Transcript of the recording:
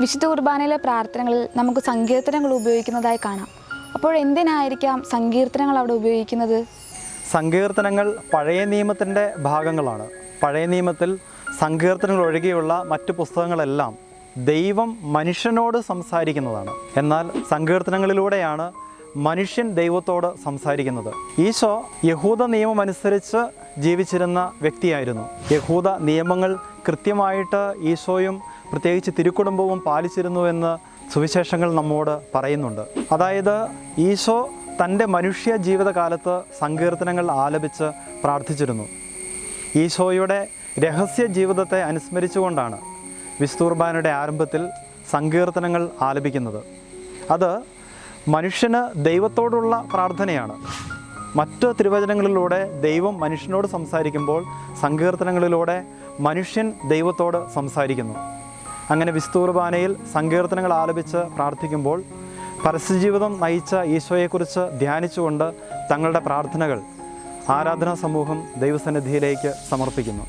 വിശുദ്ധ കുർബാനയിലെ പ്രാർത്ഥനകളിൽ നമുക്ക് സങ്കീർത്തനങ്ങൾ ഉപയോഗിക്കുന്നതായി കാണാം. അപ്പോൾ എന്തിനായിരിക്കാം സങ്കീർത്തനങ്ങൾ അവിടെ ഉപയോഗിക്കുന്നത്? സങ്കീർത്തനങ്ങൾ പഴയ നിയമത്തിന്റെ ഭാഗങ്ങളാണ്. പഴയ നിയമത്തിൽ സങ്കീർത്തനങ്ങൾ ഒഴികെയുള്ള മറ്റു പുസ്തകങ്ങളെല്ലാം ദൈവം മനുഷ്യനോട് സംസാരിക്കുന്നതാണ്. എന്നാൽ സങ്കീർത്തനങ്ങളിലൂടെയാണ് മനുഷ്യൻ ദൈവത്തോട് സംസാരിക്കുന്നത്. ഈശോ യഹൂദ നിയമം അനുസരിച്ച് ജീവിച്ചിരുന്ന വ്യക്തിയായിരുന്നു. യഹൂദ നിയമങ്ങൾ കൃത്യമായിട്ട് ഈശോയും പ്രത്യേകിച്ച് തിരുക്കുടുംബവും പാലിച്ചിരുന്നു എന്ന് സുവിശേഷങ്ങൾ നമ്മോട് പറയുന്നുണ്ട്. അതായത് ഈശോ തന്റെ മനുഷ്യ ജീവിതകാലത്ത് സങ്കീർത്തനങ്ങൾ ആലപിച്ച് പ്രാർത്ഥിച്ചിരുന്നു. ഈശോയുടെ രഹസ്യ ജീവിതത്തെ അനുസ്മരിച്ചുകൊണ്ടാണ് വിസ്തൂർബാനയുടെ ആരംഭത്തിൽ സങ്കീർത്തനങ്ങൾ ആലപിക്കുന്നത്. അത് മനുഷ്യന് ദൈവത്തോടുള്ള പ്രാർത്ഥനയാണ്. മറ്റ് തിരുവചനങ്ങളിലൂടെ ദൈവം മനുഷ്യനോട് സംസാരിക്കുമ്പോൾ സങ്കീർത്തനങ്ങളിലൂടെ മനുഷ്യൻ ദൈവത്തോട് സംസാരിക്കുന്നു. അങ്ങനെ വിസ്തൂർബാനയിൽ സങ്കീർത്തനങ്ങൾ ആലപിച്ച് പ്രാർത്ഥിക്കുമ്പോൾ പരസ്യജീവിതം നയിച്ച ഈശോയെക്കുറിച്ച് ധ്യാനിച്ചുകൊണ്ട് തങ്ങളുടെ പ്രാർത്ഥനകൾ ആരാധനാ സമൂഹം ദൈവസന്നിധിയിലേക്ക് സമർപ്പിക്കുന്നു.